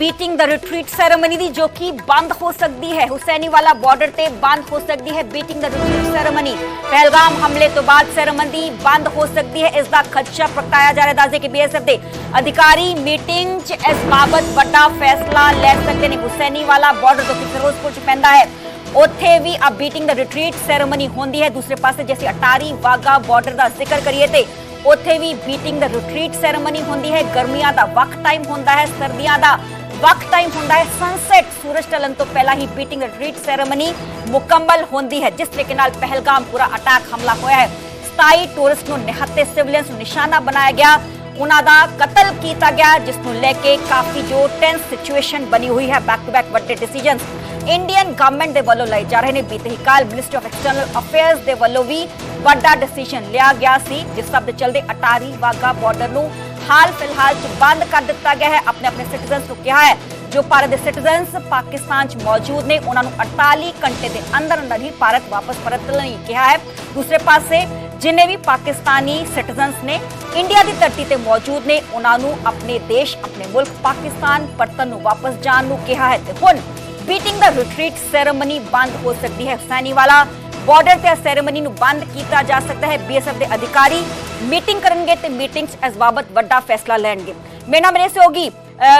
Meeting ਦਾ retreat ceremony ਦੀ ਜੋ ਕਿ ਬੰਦ ਹੋ ਸਕਦੀ ਹੈ ਹੁਸੈਨੀ ਵਾਲਾ ਬਾਰਡਰ ਤੇ ਬੰਦ ਹੋ ਸਕਦੀ ਹੈ ਮੀਟਿੰਗ ਦਾ ਰਿਟਰੀਟ ਸੈਰੇਮਨੀ ਪਹਿਲਗਾਮ ਹਮਲੇ ਤੋਂ ਬਾਅਦ ਸੈਰੇਮਨੀ ਬੰਦ ਹੋ ਸਕਦੀ ਹੈ ਇਸ ਦਾ ਖਦਸ਼ਾ ਪ੍ਰਗਟਾਇਆ ਜਾ ਰਿਹਾ ਦੱਸਦੇ ਕਿ ਬੀਐਸਐਫ ਦੇ ਅਧਿਕਾਰੀ ਮੀਟਿੰਗ 'ਚ ਇਸ ਬਾਬਤ ਵੱਡਾ ਫੈਸਲਾ ਲੈ ਸਕਦੇ ਨੇ ਹੁਸੈਨੀ ਵਾਲਾ ਬਾਰਡਰ ਜੋ ਕਿ ਫਿਰੋਜ਼ਪੁਰ 'ਚ ਪੈਂਦਾ ਹੈ ਉੱਥੇ ਵੀ ਅਬ ਮੀਟਿੰਗ ਦਾ ਰਿਟਰੀਟ ਸੈਰੇਮਨੀ ਹੁੰਦੀ ਹੈ ਦੂਸਰੇ ਪਾਸੇ ਜੇ ਅਸੀਂ ਅਟਾਰੀ ਵਾਗਾ ਬਾਰਡਰ ਦਾ ਜ਼ਿਕਰ ਕਰੀਏ ਤੇ ਉੱਥੇ ਵੀ ਮੀਟਿੰਗ ਦਾ ਰਿਟਰੀਟ ਸੈਰੇਮਨੀ ਹੁੰਦੀ ਹੈ ਗਰਮੀਆਂ ਦਾ ਵਕਤ ਟਾਈਮ ਹੁੰਦਾ ਹੈ ਸਰਦੀਆਂ ਦਾ ਵਕਤ ਟਾਈਮ ਹੁੰਦਾ ਹੈ ਸਨਸੈਟ ਸੂਰਜ ਢਲਣ ਤੋਂ ਪਹਿਲਾਂ ਹੀ ਮੀਟਿੰਗ ਰਿਟਰੀਟ ਸੈਰੇਮਨੀ ਮੁਕੰਮਲ ਹੁੰਦੀ ਹੈ ਜਿਸ ਤਰੀਕੇ ਨਾਲ ਪਹਿਲਗਾਮ ਪੂਰਾ ਅਟੈਕ ਹਮਲਾ ਹੋਇਆ ਹੈ 27 ਟੂਰਿਸਟ ਨੂੰ ਨਿਹੱਥੇ ਸਿਵਲੀਅਨਸ ਨੂੰ ਨਿਸ਼ਾਨਾ ਬਣਾਇਆ ਗਿਆ ਉਹਨਾਂ ਦਾ ਕਤਲ ਕੀਤਾ ਗਿਆ ਜਿਸ ਨੂੰ ਲੈ ਕੇ ਕਾਫੀ ਜੋ ਟੈਂਸ ਸਿਚੁਏਸ਼ਨ ਬਣੀ ਹੋਈ ਹੈ ਬੈਕ ਟੂ ਬੈਕ ਵੱਡੇ ਡਿਸੀਜਨਸ ਇੰਡੀਅਨ ਗਵਰਨਮੈਂਟ ਦੇ ਵੱਲੋਂ ਲਏ ਜਾ ਰਹੇ ਨੇ ਬੀਤੇ ਹੀ ਕਾਲ ਮਿਨਿਸਟਰ ਆਫ ਐਕਸਟਰਨਲ ਅਫੇਅਰਸ ਦੇ ਵੱਲੋਂ ਵੀ ਵੱਡਾ ਡਿਸੀਜਨ ਲਿਆ ਗਿਆ ਸੀ ਜਿਸ ਸਭ ਦੇ ਚਲਦੇ ਅਟਾਰੀ ਵਾਗਾ ਬਾਰਡਰ ਨੂੰ ਹਾਲ ਫਿਲਹਾਲ ਚ ਬੰਦ ਕਰ ਦਿੱਤਾ ਗਿਆ ਹੈ ਆਪਣੇ ਆਪਣੇ ਸਿਟੀਜ਼ਨਸ ਨੂੰ ਕਿਹਾ ਹੈ ਜੋ ਭਾਰਤ ਦੇ ਸਿਟੀਜ਼ਨਸ ਪਾਕਿਸਤਾਨ ਚ ਮੌਜੂਦ ਨੇ ਉਹਨਾਂ ਨੂੰ 48 ਘੰਟੇ ਦੇ ਅੰਦਰ ਅੰਦਰ ਹੀ ਭਾਰਤ ਵਾਪਸ ਪਰਤਣ ਲਈ ਕਿਹਾ ਹੈ ਦੂਸਰੇ ਪਾਸੇ ਜਿਨੇ ਵੀ ਪਾਕਿਸਤਾਨੀ ਸਿਟੀਜ਼ਨਸ ਨੇ ਇੰਡੀਆ ਦੀ ਧਰਤੀ ਤੇ ਮੌਜੂਦ ਨੇ ਉਹਨਾਂ ਨੂੰ ਆਪਣੇ ਦੇਸ਼ ਆਪਣੇ ਮੁਲਕ ਪਾਕਿਸਤਾਨ ਪਰਤਣ ਨੂੰ ਵਾਪਸ ਜਾਣ ਨੂੰ ਕਿਹਾ ਹੈ ਤੇ ਹੁਣ ਮੀਟਿੰਗ ਦਾ ਰਿਟਰੀਟ ਸੈਰੇਮਨੀ ਬੰਦ ਹੋ ਸਕਦੀ ਹੈ ਹੁਸੈਨੀ ਵਾਲਾ ਬਾਰਡਰ ਤੇ ਸੈਰੇਮਨੀ ਨੂੰ ਬੰਦ ਕੀਤਾ ਜਾ ਸਕਦਾ ਹੈ। ਬੀਐਸਐਫ ਦੇ ਅਧਿਕਾਰੀ ਮੀਟਿੰਗ ਕਰਨਗੇ ਤੇ ਮੀਟਿੰਗ 'ਚ ਇਸ ਬਾਬਤ ਵੱਡਾ ਫੈਸਲਾ ਲੈਣਗੇ। ਮੇਰੇ ਨਾਲ ਰੇਸ ਹੋਗੀ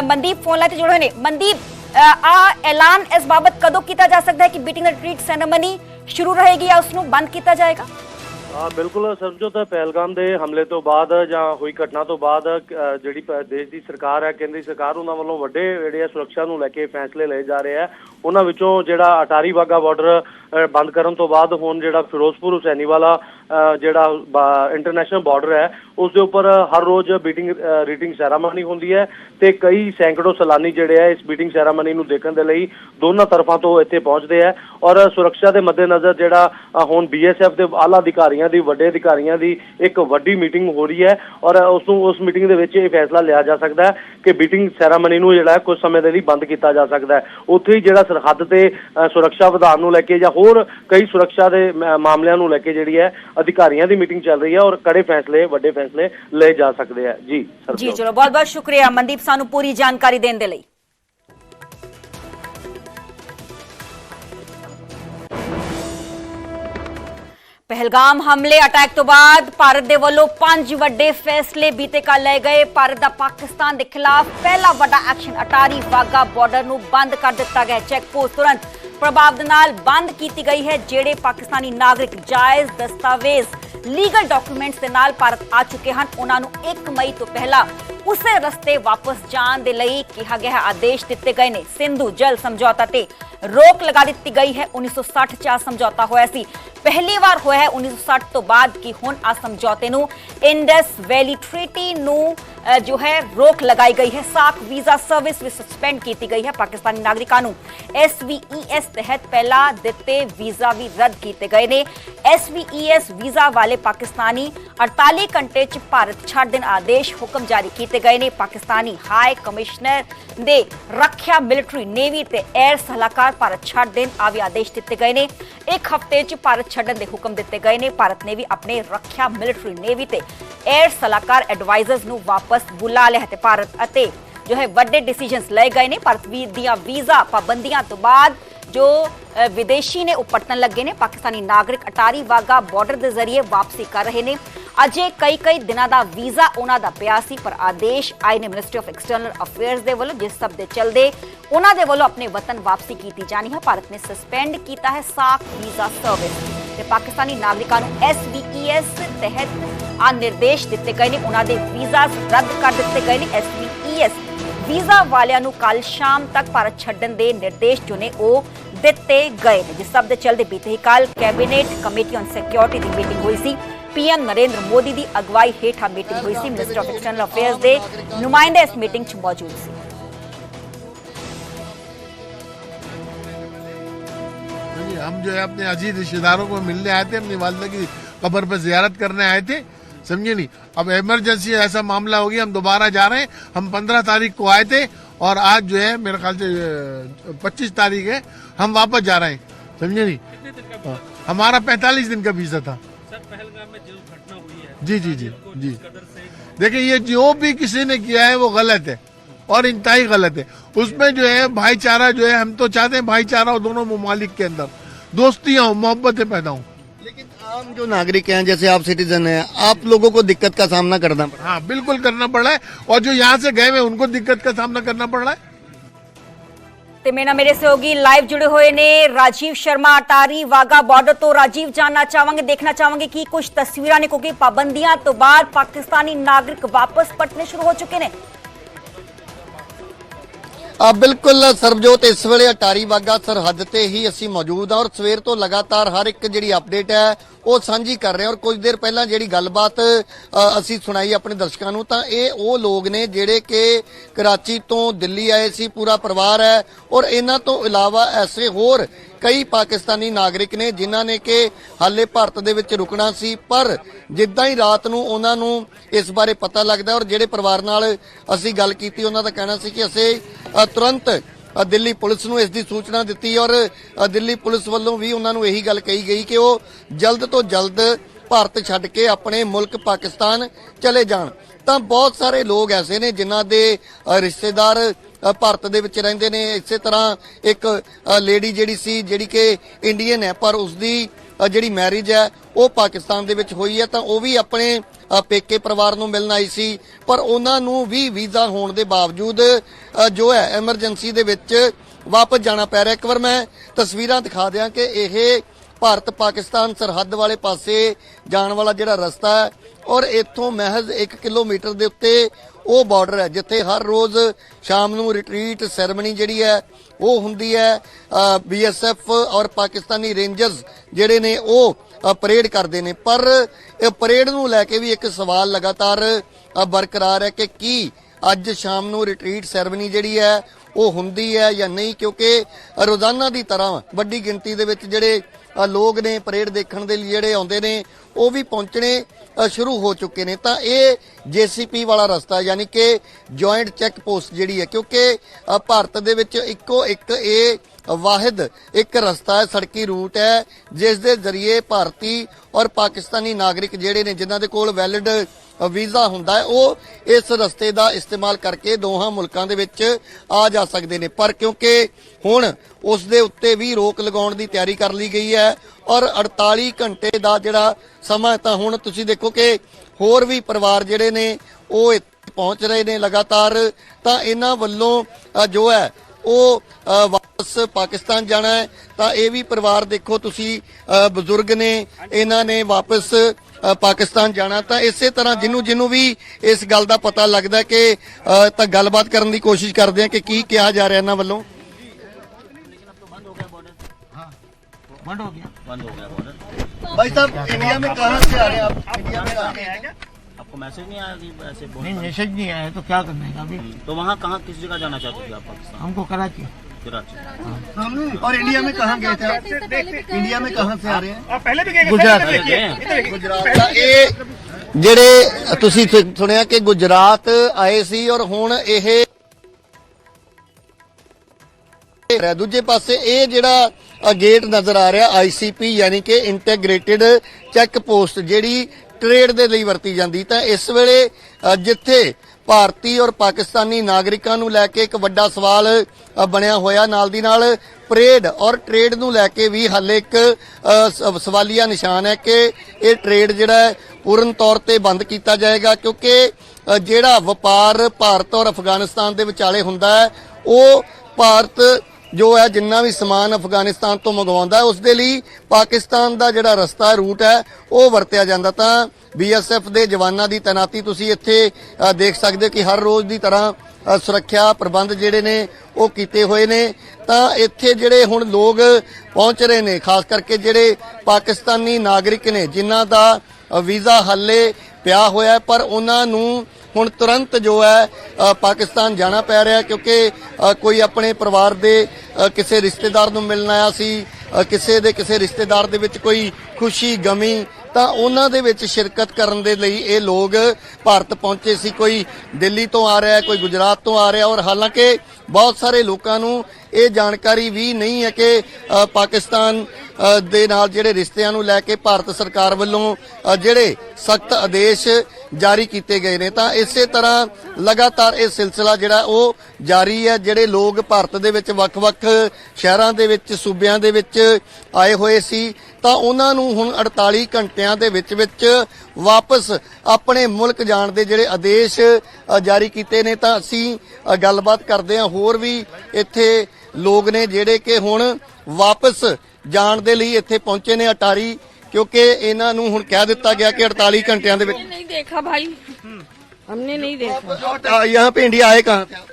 ਮਨਦੀਪ ਫੋਨ ਲਾਈਨ ਤੇ ਜੁੜੇ ਹੋਏ ਨੇ। ਮਨਦੀਪ ਅ, ਆ ਐਲਾਨ ਇਸ ਬਾਬਤ ਕਦੋਂ ਕੀਤਾ ਜਾ ਸਕਦਾ ਹੈ ਕਿ ਮੀਟਿੰਗ ਦਾ ਰਿਟਰੀਟ ਸੈਰੇਮਨੀ ਸ਼ੁਰੂ ਰਹੇਗੀ ਜਾਂ ਉਸ ਨੂੰ ਬੰਦ ਕੀਤਾ ਜਾਏਗਾ? ਹਾਂ, ਬਿਲਕੁਲ ਸਰਬਜੋਤ ਪਹਿਲਗਾਮ ਦੇ ਹਮਲੇ ਤੋਂ ਬਾਅਦ ਜਾਂ ਹੋਈ ਘਟਨਾ ਤੋਂ ਬਾਅਦ ਜਿਹੜੀ ਪ- ਦੇਸ਼ ਦੀ ਸਰਕਾਰ ਹੈ, ਕੇਂਦਰੀ ਸਰਕਾਰ, ਉਹਨਾਂ ਵੱਲੋਂ ਵੱਡੇ ਜਿਹੜੇ ਆ ਸੁਰੱਖਿਆ ਨੂੰ ਲੈ ਕੇ ਫੈਸਲੇ ਲਏ ਜਾ ਰਹੇ ਆ। ਉਹਨਾਂ ਵਿੱਚੋਂ ਜਿਹੜਾ ਅਟਾਰੀ ਵਾਗਾ ਬਾਰਡਰ ਬੰਦ ਕਰਨ ਤੋਂ ਬਾਅਦ ਹੁਣ ਜਿਹੜਾ ਫਿਰੋਜ਼ਪੁਰ, ਹੁਸੈਨੀਵਾਲਾ ਜਿਹੜਾ ਇੰਟਰਨੈਸ਼ਨਲ ਬਾਰਡਰ ਹੈ ਉਸ ਦੇ ਉੱਪਰ ਹਰ ਰੋਜ਼ ਬੀਟਿੰਗ ਰੀਟਿੰਗ ਸੈਰਾਮਨੀ ਹੁੰਦੀ ਹੈ ਤੇ ਕਈ ਸੈਂਕੜੋ ਸੈਲਾਨੀ ਜਿਹੜੇ ਆ ਇਸ ਬੀਟਿੰਗ ਸੈਰਾਮਨੀ ਨੂੰ ਦੇਖਣ ਦੇ ਲਈ ਦੋਨਾਂ ਤਰਫਾਂ ਤੋਂ ਇੱਥੇ ਪਹੁੰਚਦੇ ਆ ਔਰ ਸੁਰੱਖਿਆ ਦੇ ਮੱਦੇਨਜ਼ਰ ਜਿਹੜਾ ਅ, ਹੁਣ ਬੀਐਸਐਫ ਦੇ ਆਲਾ ਅਧਿਕਾਰੀਆਂ ਦੀ ਵੱਡੇ ਅਧਿਕਾਰੀਆਂ ਦੀ ਇੱਕ ਵੱਡੀ ਮੀਟਿੰਗ ਹੋ ਰਹੀ ਹੈ ਔਰ ਉਸ ਨੂੰ ਉਸ ਮੀਟਿੰਗ ਦੇ ਵਿੱਚ ਇਹ ਫੈਸਲਾ ਲਿਆ ਜਾ ਸਕਦਾ ਹੈ ਕਿ ਬੀਟਿੰਗ ਸੈਰਾਮਨੀ ਨੂੰ ਜਿਹੜਾ ਹੈ ਕੁਝ ਸਮੇਂ ਦੇ ਲਈ ਬੰਦ ਕੀਤਾ ਜਾ ਸਕਦਾ ਹੈ। ਉੱਥੇ ਹੀ ਜਿਹੜਾ ਸਰਹੱਦ ਤੇ ਸੁਰੱਖਿਆ ਵਧਾਉਣ ਨੂੰ ਲੈ ਕੇ ਜਾਂ ਹੋਰ ਕਈ ਸੁਰੱਖਿਆ ਦੇ ਮਾਮਲਿਆਂ ਨੂੰ ਲੈ ਕੇ ਜਿਹੜੀ ਹੈ ਅਧਿਕਾਰੀਆਂ ਦੀ ਮੀਟਿੰਗ ਚੱਲ ਰਹੀ ਹੈ ਔਰ ਕੜੇ ਫੈਸਲੇ ਵੱਡੇ ਫੈਸਲੇ ਲਏ ਜਾ ਸਕਦੇ ਆ। ਜੀ ਜੀ ਚਲੋ ਬਹੁਤ ਬਹੁਤ ਸ਼ੁਕਰੀਆ ਮਨਦੀਪ ਸਾਨੂੰ ਪੂਰੀ ਜਾਣਕਾਰੀ ਦੇਣ ਦੇ ਲਈ। ਪਹਿਲਗਾਮ ਹਮਲੇ ਅਟੈਕ ਤੋਂ ਬਾਅਦ ਭਾਰਤ ਦੇ ਵੱਲੋਂ ਪੰਜ ਵੱਡੇ ਫੈਸਲੇ ਬੀਤੇ ਕੱਲ ਲਏ ਗਏ। ਭਾਰਤ ਦਾ ਪਾਕਿਸਤਾਨ ਦੇ ਖਿਲਾਫ ਪਹਿਲਾ ਵੱਡਾ ਐਕਸ਼ਨ ਅਟਾਰੀ ਵਾਗਾ ਬਾਰਡਰ ਨੂੰ ਬੰਦ ਕਰ ਦਿੱਤਾ ਗਿਆ। ਚੈੱਕ ਪੋਸਟ ਤੁਰੰਤ ਪ੍ਰਭਾਵ ਦੇ ਨਾਲ ਬੰਦ ਕੀਤੀ ਗਈ ਹੈ, ਜਿਹੜੇ ਪਾਕਿਸਤਾਨੀ ਨਾਗਰਿਕ ਜਾਇਜ਼ ਦਸਤਾਵੇਜ਼ ਲੀਗਲ ਡਾਕੂਮੈਂਟਸ ਦੇ ਨਾਲ ਭਾਰਤ ਆ ਚੁੱਕੇ ਹਨ। ਉਹਨਾਂ ਨੂੰ 1 ਮਈ ਤੋਂ ਪਹਿਲਾਂ ਉਸੇ ਰਸਤੇ ਵਾਪਸ ਜਾਣ ਦੇ ਲਈ ਕਿਹਾ ਗਿਆ ਹੈ। ਆਦੇਸ਼ ਦਿੱਤੇ ਗਏ ਨੇ। ਸਿੰਧੂ ਜਲ ਸਮਝੌਤਾ ਤੇ ਰੋਕ ਲਗਾ ਦਿੱਤੀ ਗਈ ਹੈ। 1960 ਚ ਆ ਸਮਝੌਤਾ ਹੋਇਆ ਸੀ। ਪਹਿਲੀ ਵਾਰ ਹੋਇਆ ਹੈ। 1960 ਤੋਂ ਬਾਅਦ ਕਿ ਹੁਣ ਆ ਸਮਝੌਤੇ ਨੂੰ ਇੰਡਸ ਵੈਲੀ ਟ੍ਰੀਟੀ ਨੂੰ ਜੋ ਹੈ, ਰੋਕ ਲਗਾਈ ਗਈ ਹੈ। ਸਾਕ ਵੀਜ਼ਾ ਸਰਵਿਸ ਵੀ ਸਸਪੈਂਡ ਕੀਤੀ ਗਈ ਹੈ ਪਾਕਿਸਤਾਨੀ ਨਾਗਰਿਕਾਂ ਨੂੰ। ਐਸਵੀਈਐਸ ਤਹਿਤ ਪਹਿਲਾਂ ਦਿੱਤੇ ਵੀਜ਼ਾ ਵੀ ਰੱਦ ਕੀਤੇ ਗਏ ਨੇ। ਐਸਵੀਈਐਸ ਵੀਜ਼ਾ ਵਾਲੇ ਪਾਕਿਸਤਾਨੀ 48 ਘੰਟੇ ਚ ਭਾਰਤ ਛੱਡ ਦੇਣ ਆਦੇਸ਼ ਹੁਕਮ ਜਾਰੀ ਕੀਤੇ ਗਏ ਨੇ। ਪਾਕਿਸਤਾਨੀ ਹਾਈ ਕਮਿਸ਼ਨਰ ਦੇ ਰੱਖਿਆ ਮਿਲਟਰੀ ਨੇਵੀ ਤੇ 에ਅਰ ਸਲਾਹਕਾਰ ਭਾਰਤ ਛੱਡ ਦੇਣ ਆ ਵੀ ਆਦੇਸ਼ ਦਿੱਤੇ ਗਏ ਨੇ। ਇੱਕ ਹਫ਼ਤੇ ਚ ਭਾਰਤ ਛੱਡਣ ਦੇ ਹੁਕਮ ਦਿੱਤੇ ਗਏ ਨੇ। ਭਾਰਤ ਨੇ ਵੀ ਆਪਣੇ ਰੱਖਿਆ ਮਿਲਟਰੀ ਨੇਵੀ ਤੇ 에ਅਰ ਸਲਾਹਕਾਰ ਐਡਵਾਈਜ਼ਰਸ ਨੂੰ ਵਾਪਸ ਬੁਲਾ ਲਿਆ ਤੇ ਭਾਰਤ ਅਤੇ ਜੋ ਹੈ ਵੱਡੇ ਡਿਸੀਜਨਸ ਲਏ ਗਏ ਨੇ। ਭਾਰਤ ਦੀਆਂ ਵੀਜ਼ਾ ਪਾਬੰਦੀਆਂ ਤੋਂ ਬਾਅਦ ਜੋ ਵਿਦੇਸ਼ੀ ਨੇ ਉਹ ਪਰਤਣ ਲੱਗੇ ਨੇ, ਪਾਕਿਸਤਾਨੀ ਨਾਗਰਿਕ ਅਟਾਰੀ ਵਾਗਾ ਬਾਰਡਰ ਦੇ ਜ਼ਰੀਏ ਵਾਪਸੀ ਕਰ ਰਹੇ ਨੇ। ਅਜੇ ਕਈ ਕਈ ਦਿਨਾਂ ਦਾ ਵੀਜ਼ਾ ਉਹਨਾਂ ਦਾ ਪਿਆ ਸੀ, ਪਰ ਆਦੇਸ਼ ਆਏ ਨੇ ਮਿਨਿਸਟਰੀ ਆਫ ਐਕਸਟਰਨਲ ਅਫੇਅਰਸ ਦੇ ਵੱਲੋਂ, ਜਿਸ ਸਭ ਦੇ ਚਲਦੇ ਉਹਨਾਂ ਦੇ ਵੱਲੋਂ ਆਪਣੇ ਵਤਨ ਵਾਪਸੀ ਕੀਤੀ ਜਾਣੀ ਹੈ। ਭਾਰਤ ਨੇ ਸਸਪੈਂਡ ਕੀਤਾ ਹੈ ਸਾਕ ਵੀਜ਼ਾ ਸਰਵਿਸ ਤੇ ਪਾਕਿਸਤਾਨੀ ਨਾਗਰਿਕਾਂ ਨੂੰ ਐਸਵੀਈਐਸ ਤਹਿਤ ਆ ਨਿਰਦੇਸ਼ ਦਿੱਤੇ ਗਏ ਨੇ ਉਹਨਾਂ ਦੇ ਵੀਜ਼ਾ ਰੱਦ ਕਰ ਦਿੱਤੇ ਗਏ ਨੇ ਐਸਵੀਈਐਸ ਵੀਜ਼ਾ ਵਾਲਿਆਂ ਨੂੰ ਕੱਲ ਸ਼ਾਮ ਤੱਕ ਭਾਰਤ ਛੱਡਣ ਦੇ ਨਿਰਦੇਸ਼ ਜੋ ਨੇ ਉਹ ਦਿੱਤੇ ਗਏ ਨੇ ਜਿਸ ਸਭ ਦੇ ਚਲਦੇ ਬੀਤੇ ਹੀ ਕੱਲ ਕੈਬਨਿਟ ਕਮੇਟੀ ਔਨ ਸਿਕਿਉਰਿਟੀ ਦੀ ਮੀਟਿੰਗ ਹੋਈ ਸੀ ਪੀਐਮ ਨਰਿੰਦਰ ਮੋਦੀ ਦੀ ਅਗਵਾਈ ਹੇਠਾਂ ਮੀਟਿੰਗ ਹੋਈ ਸੀ ਮਿਨਿਸਟਰ ਆਫ ਐਕਸਟਰਨਲ ਅਫੇਅਰਸ ਦੇ ਨੁਮਾਇੰਦੇ ਇਸ ਮੀਟਿੰਗ 'ਚ ਮੌਜੂਦ ਸੀ नहीं, हम जो है अपने अजीज रिश्तेदारों को मिलने आए थे अपनी वालदा की कब्र पर जियारत करने आए थे समझे नहीं? अब इमरजेंसी ऐसा मामला हो गया हम दोबारा जा रहे हैं। हम पंद्रह तारीख को आए थे और आज जो है मेरे ख्याल से पच्चीस तारीख है हम वापस जा रहे हैं। समझे नहीं? हाँ, हमारा पैंतालीस दिन का वीज़ा था। सर पहलगाम में जो घटना हुई है जी जी जी देखिए ये जो भी किसी ने किया है वो गलत है और इंतहाई गलत है। उसमें जो है भाईचारा जो है हम तो चाहते हैं भाईचारा हो दोनों ममालिक के अंदर। दोस्तियाँ हो मोहब्बतें पैदा हो। आम जो नागरिक हैं जैसे आप सिटीजन हैं आप लोगों को दिक्कत का सामना करना पड़ा हाँ बिल्कुल करना पड़ रहा है और जो यहाँ से गए हुए उनको दिक्कत का सामना करना पड़ रहा है ਤੇ ਮੇਰੇ ਨਾਲ ਮੇਰੇ ਸਹਿਯੋਗੀ ਲਾਈਵ ਜੁੜੇ ਹੋਏ ਨੇ ਰਾਜੀਵ ਸ਼ਰਮਾ ਅਟਾਰੀ ਵਾਗਾ ਬਾਰਡਰ ਤੋਂ ਰਾਜੀਵ ਜਾਨਣਾ ਚਾਹਾਂਗੇ ਦੇਖਣਾ ਚਾਹਾਂਗੇ ਕਿ ਕੁਝ ਤਸਵੀਰਾਂ ਨੇ ਕਿਉਂਕਿ ਪਾਬੰਦੀਆਂ ਤੋਂ ਬਾਅਦ ਪਾਕਿਸਤਾਨੀ ਨਾਗਰਿਕ ਵਾਪਸ ਪਟਨੇ ਸ਼ੁਰੂ ਹੋ ਚੁੱਕੇ ਨੇ ਆ ਬਿਲਕੁਲ ਸਰਬਜੋਤ ਇਸ ਵੇਲੇ ਅਟਾਰੀ ਵਾਗਾ ਸਰਹੱਦ ਤੇ ਹੀ ਅਸੀਂ ਮੌਜੂਦ ਹਾਂ ਔਰ ਸਵੇਰ ਤੋਂ ਲਗਾਤਾਰ ਹਰ ਇੱਕ ਜਿਹੜੀ ਅਪਡੇਟ ਹੈ ਉਹ ਸਾਂਝੀ ਕਰ ਰਹੇ ਔਰ ਕੁਝ ਦੇਰ ਪਹਿਲਾਂ ਜਿਹੜੀ ਗੱਲਬਾਤ ਅਸੀਂ ਸੁਣਾਈ ਆਪਣੇ ਦਰਸ਼ਕਾਂ ਨੂੰ, ਤਾਂ ਇਹ ਉਹ ਲੋਕ ਨੇ ਜਿਹੜੇ ਕਿ ਕਰਾਚੀ ਤੋਂ ਦਿੱਲੀ ਆਏ ਸੀ, ਪੂਰਾ ਪਰਿਵਾਰ ਹੈ ਔਰ ਇਹਨਾਂ ਤੋਂ ਇਲਾਵਾ ਐਸੇ ਹੋਰ ਕਈ ਪਾਕਿਸਤਾਨੀ ਨਾਗਰਿਕ ਨੇ ਜਿਨ੍ਹਾਂ ਨੇ ਕਿ ਹਾਲੇ ਭਾਰਤ ਦੇ ਵਿੱਚ ਰੁਕਣਾ ਸੀ, ਪਰ ਜਿੱਦਾਂ ਹੀ ਰਾਤ ਨੂੰ ਉਹਨਾਂ ਨੂੰ ਇਸ ਬਾਰੇ ਪਤਾ ਲੱਗਦਾ ਔਰ ਜਿਹੜੇ ਪਰਿਵਾਰ ਨਾਲ ਅਸੀਂ ਗੱਲ ਕੀਤੀ, ਉਹਨਾਂ ਦਾ ਕਹਿਣਾ ਸੀ ਕਿ ਅਸੀਂ ਤੁਰੰਤ ਦਿੱਲੀ ਪੁਲਿਸ ਨੂੰ ਇਸ ਦੀ ਸੂਚਨਾ ਦਿੱਤੀ ਔਰ ਦਿੱਲੀ ਪੁਲਿਸ ਵੱਲੋਂ ਵੀ ਉਹਨਾਂ ਨੂੰ ਇਹੀ ਗੱਲ ਕਹੀ ਗਈ ਕਿ ਉਹ ਜਲਦ ਤੋਂ ਜਲਦ ਭਾਰਤ ਛੱਡ ਕੇ ਆਪਣੇ ਮੁਲਕ ਪਾਕਿਸਤਾਨ ਚਲੇ ਜਾਣ। ਤਾਂ ਬਹੁਤ ਸਾਰੇ ਲੋਕ ਐਸੇ ਨੇ ਜਿਨ੍ਹਾਂ ਦੇ ਰਿਸ਼ਤੇਦਾਰ ਭਾਰਤ ਦੇ ਵਿੱਚ ਰਹਿੰਦੇ ਨੇ। ਇਸੇ ਤਰ੍ਹਾਂ ਇੱਕ ਲੇਡੀ ਜਿਹੜੀ ਸੀ ਜਿਹੜੀ ਕਿ ਇੰਡੀਅਨ ਹੈ ਪਰ ਉਸਦੀ ਅ, ਜਿਹੜੀ ਮੈਰਿਜ ਹੈ, ਉਹ ਪਾਕਿਸਤਾਨ ਦੇ ਵਿੱਚ ਹੋਈ ਹੈ, ਤਾਂ ਉਹ ਵੀ ਆਪਣੇ ਪੇਕੇ ਪਰਿਵਾਰ ਨੂੰ ਮਿਲਣ ਆਈ ਸੀ। ਪਰ ਉਹਨਾਂ ਨੂੰ ਵੀ ਵੀਜ਼ਾ ਹੋਣ ਦੇ ਬਾਵਜੂਦ ਜੋ ਹੈ ਐਮਰਜੈਂਸੀ ਦੇ ਵਿੱਚ ਵਾਪਸ ਜਾਣਾ ਪੈ ਰਿਹਾ। ਇੱਕ ਵਾਰ ਮੈਂ ਤਸਵੀਰਾਂ ਦਿਖਾ ਦਿਆਂ ਕਿ ਇਹ ਭਾਰਤ ਪਾਕਿਸਤਾਨ ਸਰਹੱਦ ਵਾਲੇ ਪਾਸੇ ਜਾਣ ਵਾਲਾ ਜਿਹੜਾ ਰਸਤਾ ਹੈ, ਔਰ ਇੱਥੋਂ ਮਹਿਜ਼ 1 ਕਿਲੋਮੀਟਰ ਦੇ ਉੱਤੇ ਉਹ ਬਾਰਡਰ ਹੈ, ਜਿੱਥੇ ਹਰ ਰੋਜ਼ ਸ਼ਾਮ ਨੂੰ ਰਿਟਰੀਟ ਸੈਰੇਮਨੀ ਜਿਹੜੀ ਹੈ ਉਹ ਹੁੰਦੀ ਹੈ ਬੀਐਸਐਫ ਔਰ ਪਾਕਿਸਤਾਨੀ ਰੇਂਜਰਸ ਜਿਹੜੇ ਨੇ ਉਹ ਪਰੇਡ ਕਰਦੇ ਨੇ। ਪਰ ਇਹ ਪਰੇਡ ਨੂੰ ਲੈ ਕੇ ਵੀ ਇੱਕ ਸਵਾਲ ਲਗਾਤਾਰ ਬਰਕਰਾਰ ਹੈ ਕਿ ਕੀ ਅੱਜ ਸ਼ਾਮ ਨੂੰ ਰਿਟਰੀਟ ਸੈਰੇਮਨੀ ਜਿਹੜੀ ਹੈ, ਉਹ ਹੁੰਦੀ ਹੈ ਜਾਂ ਨਹੀਂ? ਕਿਉਂਕਿ ਰੋਜ਼ਾਨਾ ਦੀ ਤਰ੍ਹਾਂ ਵੱਡੀ ਗਿਣਤੀ ਦੇ ਵਿੱਚ ਜਿਹੜੇ ਲੋਕ ਨੇ ਪਰੇਡ ਦੇਖਣ ਦੇ ਲਈ ਜਿਹੜੇ ਆਉਂਦੇ ਨੇ, ਉਹ ਵੀ ਪਹੁੰਚਣੇ ਸ਼ੁਰੂ ਹੋ ਚੁੱਕੇ ਨੇ। ਤਾਂ ਇਹ ਜੀਸੀਪੀ ਵਾਲਾ ਰਸਤਾ, ਯਾਨੀ ਕਿ ਜੁਆਇੰਟ ਚੈੱਕ ਪੋਸਟ ਜਿਹੜੀ ਹੈ, ਕਿਉਂਕਿ ਭਾਰਤ ਦੇ ਵਿੱਚ ਇੱਕੋ ਇੱਕ ਇਹ ਵਾਹਿਦ, ਇੱਕ ਰਸਤਾ ਹੈ, ਸੜਕੀ ਰੂਟ ਹੈ, ਜਿਸ ਦੇ ਜ਼ਰੀਏ ਭਾਰਤੀ ਔਰ ਪਾਕਿਸਤਾਨੀ ਨਾਗਰਿਕ ਜਿਹੜੇ ਨੇ, ਜਿਨ੍ਹਾਂ ਦੇ ਕੋਲ ਵੈਲਿਡ ਵੀਜ਼ਾ ਹੁੰਦਾ ਹੈ। ਉਹ ਇਸ ਰਸਤੇ ਦਾ ਇਸਤੇਮਾਲ ਕਰਕੇ ਦੋਹਾਂ ਮੁਲਕਾਂ ਦੇ ਵਿੱਚ ਆ ਜਾ ਸਕਦੇ ਨੇ। ਪਰ ਕਿਉਂਕਿ ਹੁਣ ਉਸ ਦੇ ਉੱਤੇ ਵੀ ਰੋਕ ਲਗਾਉਣ ਦੀ ਤਿਆਰੀ ਕਰ ਲਈ ਗਈ ਹੈ ਔਰ 48 ਘੰਟੇ ਦਾ ਜਿਹੜਾ ਸਮਾਂ ਤਾਂ ਹੁਣ ਤੁਸੀਂ ਦੇਖੋ ਕਿ ਹੋਰ ਵੀ ਪਰਿਵਾਰ ਜਿਹੜੇ ਨੇ ਉਹ ਇੱਥੇ ਪਹੁੰਚ ਰਹੇ ਨੇ ਲਗਾਤਾਰ। ਤਾਂ ਇਹਨਾਂ ਵੱਲੋਂ ਜੋ ਹੈ ਉਹ ਅ, ਵਾਪਸ ਪਾਕਿਸਤਾਨ ਜਾਣਾ ਹੈ ਤਾਂ ਇਹ ਵੀ ਪਰਿਵਾਰ ਦੇਖੋ ਤੁਸੀਂ ਅ, ਬਜ਼ੁਰਗ ਨੇ ਇਹਨਾਂ ਨੇ ਵਾਪਸ ਅ, ਪਾਕਿਸਤਾਨ ਜਾਣਾ ਤਾਂ ਇਸੇ ਤਰ੍ਹਾਂ ਜਿਹਨੂੰ ਜਿਹਨੂੰ ਵੀ ਇਸ ਗੱਲ ਦਾ ਪਤਾ ਲੱਗਦਾ ਕਿ ਅ, ਤਾਂ ਗੱਲਬਾਤ ਕਰਨ ਦੀ ਕੋਸ਼ਿਸ਼ ਕਰਦੇ ਆ ਕਿ ਕੀ ਕਿਹਾ ਜਾ ਰਿਹਾ ਇਹਨਾਂ ਵੱਲੋਂ बंद हो गया बंद हो गया बॉर्डर भाई साहब इंडिया में कहां से आ रहे हैं आप इंडिया में आ रहे हैं आपको मैसेज नहीं आया कि ऐसे बहुत नहीं मैसेज नहीं आया तो क्या करने का अभी तो वहाँ कहाँ किस जगह जाना चाहते थे आप पाकिस्तान हमको कराची कराची और इंडिया में कहां गए थे आप इंडिया में कहां से आ रहे हैं गुजरात पहले गए ਗੁਜਰਾਤ ਦਾ ਇਹ ਜਿਹੜੇ ਤੁਸੀਂ ਸੁ- ਸੁਣਿਆ ਕਿ ਗੁਜਰਾਤ ਆਏ ਸੀ ਔਰ ਹੁਣ ਇਹ ਹੈ। ਦੂਜੇ ਪਾਸੇ ਇਹ ਜਿਹੜਾ ਅ, ਗੇਟ ਨਜ਼ਰ ਆ ਰਿਹਾ ਆਈਸੀਪੀ ਯਾਨੀ ਕਿ ਇੰਟੀਗ੍ਰੇਟਿਡ ਚੈੱਕ ਪੋਸਟ ਜਿਹੜੀ ਟ੍ਰੇਡ ਦੇ ਲਈ ਵਰਤੀ ਜਾਂਦੀ। ਤਾਂ ਇਸ ਵੇਲੇ ਜਿੱਥੇ ਭਾਰਤੀ ਔਰ ਪਾਕਿਸਤਾਨੀ ਨਾਗਰਿਕਾਂ ਨੂੰ ਲੈ ਕੇ ਇੱਕ ਵੱਡਾ ਸਵਾਲ ਬਣਿਆ ਹੋਇਆ, ਨਾਲ ਦੀ ਨਾਲ ਪਰੇਡ ਔਰ ਟ੍ਰੇਡ ਨੂੰ ਲੈ ਕੇ ਵੀ ਹਾਲੇ ਇੱਕ ਸਵਾਲੀਆ ਨਿਸ਼ਾਨ ਹੈ ਕਿ ਇਹ ਟ੍ਰੇਡ ਜਿਹੜਾ ਪੂਰਨ ਤੌਰ ਤੇ ਬੰਦ ਕੀਤਾ ਜਾਏਗਾ ਕਿਉਂਕਿ ਜਿਹੜਾ ਵਪਾਰ ਭਾਰਤ ਔਰ ਅਫਗਾਨਿਸਤਾਨ ਦੇ ਵਿਚਾਲੇ ਹੁੰਦਾ ਹੈ, ਉਹ ਭਾਰਤ ਜੋ ਹੈ ਜਿੰਨਾ ਵੀ ਸਮਾਨ ਅਫਗਾਨਿਸਤਾਨ ਤੋਂ ਮੰਗਵਾਉਂਦਾ ਹੈ ਉਸ ਦੇ ਲਈ ਪਾਕਿਸਤਾਨ ਦਾ ਜਿਹੜਾ ਰਸਤਾ, ਰੂਟ ਹੈ, ਉਹ ਵਰਤਿਆ ਜਾਂਦਾ। ਤਾਂ ਬੀਐਸਐਫ ਦੇ ਜਵਾਨਾਂ ਦੀ ਤੈਨਾਤੀ ਤੁਸੀਂ ਇੱਥੇ ਦੇਖ ਸਕਦੇ ਹੋ ਕਿ ਹਰ ਰੋਜ਼ ਦੀ ਤਰ੍ਹਾਂ ਸੁਰੱਖਿਆ ਪ੍ਰਬੰਧ ਜਿਹੜੇ ਨੇ, ਉਹ ਕੀਤੇ ਹੋਏ ਨੇ। ਤਾਂ ਇੱਥੇ ਜਿਹੜੇ ਹੁਣ ਲੋਕ ਪਹੁੰਚ ਰਹੇ ਨੇ, ਖਾਸ ਕਰਕੇ ਜਿਹੜੇ ਪਾਕਿਸਤਾਨੀ ਨਾਗਰਿਕ ਨੇ, ਜਿਨ੍ਹਾਂ ਦਾ ਵੀਜ਼ਾ ਹੱਲੇ ਪਿਆ ਹੋਇਆ ਪਰ ਉਹਨਾਂ ਨੂੰ ਹੁਣ ਤੁਰੰਤ ਜੋ ਹੈ ਪਾਕਿਸਤਾਨ ਜਾਣਾ ਪੈ ਰਿਹਾ ਕਿਉਂਕਿ ਕੋਈ ਆਪਣੇ ਪਰਿਵਾਰ ਦੇ ਕਿਸੇ ਰਿਸ਼ਤੇਦਾਰ ਨੂੰ ਮਿਲਣ ਆਇਆ ਸੀ ਕਿਸੇ ਦੇ ਕਿਸੇ ਰਿਸ਼ਤੇਦਾਰ ਦੇ ਵਿੱਚ ਕੋਈ ਖੁਸ਼ੀ, ਗਮੀ, ਤਾਂ ਉਹਨਾਂ ਦੇ ਵਿੱਚ ਸ਼ਿਰਕਤ ਕਰਨ ਦੇ ਲਈ ਇਹ ਲੋਕ ਭਾਰਤ ਪਹੁੰਚੇ ਸੀ। ਕੋਈ ਦਿੱਲੀ ਤੋਂ ਆ ਰਿਹਾ ਕੋਈ ਗੁਜਰਾਤ ਤੋਂ ਆ ਰਿਹਾ ਔਰ ਹਾਲਾਂਕਿ ਬਹੁਤ ਸਾਰੇ ਲੋਕਾਂ ਨੂੰ ਇਹ ਜਾਣਕਾਰੀ ਵੀ ਨਹੀਂ ਹੈ ਕਿ ਪਾਕਿਸਤਾਨ ਦੇ ਨਾਲ ਜਿਹੜੇ ਰਿਸ਼ਤਿਆਂ ਨੂੰ ਲੈ ਕੇ ਭਾਰਤ ਸਰਕਾਰ ਵੱਲੋਂ ਜਿਹੜੇ ਸਖਤ ਆਦੇਸ਼ ਜਾਰੀ ਕੀਤੇ ਗਏ ਨੇ। ਤਾਂ ਇਸੇ ਤਰ੍ਹਾਂ ਲਗਾਤਾਰ ਇਹ ਸਿਲਸਿਲਾ ਜਿਹੜਾ ਉਹ ਜਾਰੀ ਹੈ, ਜਿਹੜੇ ਲੋਕ ਭਾਰਤ ਦੇ ਵਿੱਚ ਵੱਖ-ਵੱਖ ਸ਼ਹਿਰਾਂ ਦੇ ਵਿੱਚ, ਸੂਬਿਆਂ ਦੇ ਵਿੱਚ ਆਏ ਹੋਏ ਸੀ, ਤਾਂ ਉਹਨਾਂ ਨੂੰ ਹੁਣ 48 ਘੰਟਿਆਂ ਦੇ ਵਿੱਚ ਵਿੱਚ ਵਾਪਸ ਆਪਣੇ ਮੁਲਕ ਜਾਣ ਦੇ ਜਿਹੜੇ ਆਦੇਸ਼ ਜਾਰੀ ਕੀਤੇ ਨੇ। ਤਾਂ ਅਸੀਂ ਗੱਲਬਾਤ ਕਰਦੇ ਹਾਂ। ਹੋਰ ਵੀ ਇੱਥੇ ਲੋਕ ਨੇ ਜਿਹੜੇ ਕਿ ਹੁਣ ਵਾਪਸ ਜਾਣ ਦੇ ਲਈ ਇੱਥੇ ਪਹੁੰਚੇ ਨੇ। ਅਟਾਰੀ ਕਿਉਂਕਿ ਇਹਨਾਂ ਨੂੰ ਹੁਣ ਕਹਿ ਦਿੱਤਾ ਗਿਆ ਕਿ 48 घंटिया ਦੇ ਵਿੱਚ नहीं देखा भाई हमने नहीं देखा यहाँ पे इंडिया आए कहाँ थे आप?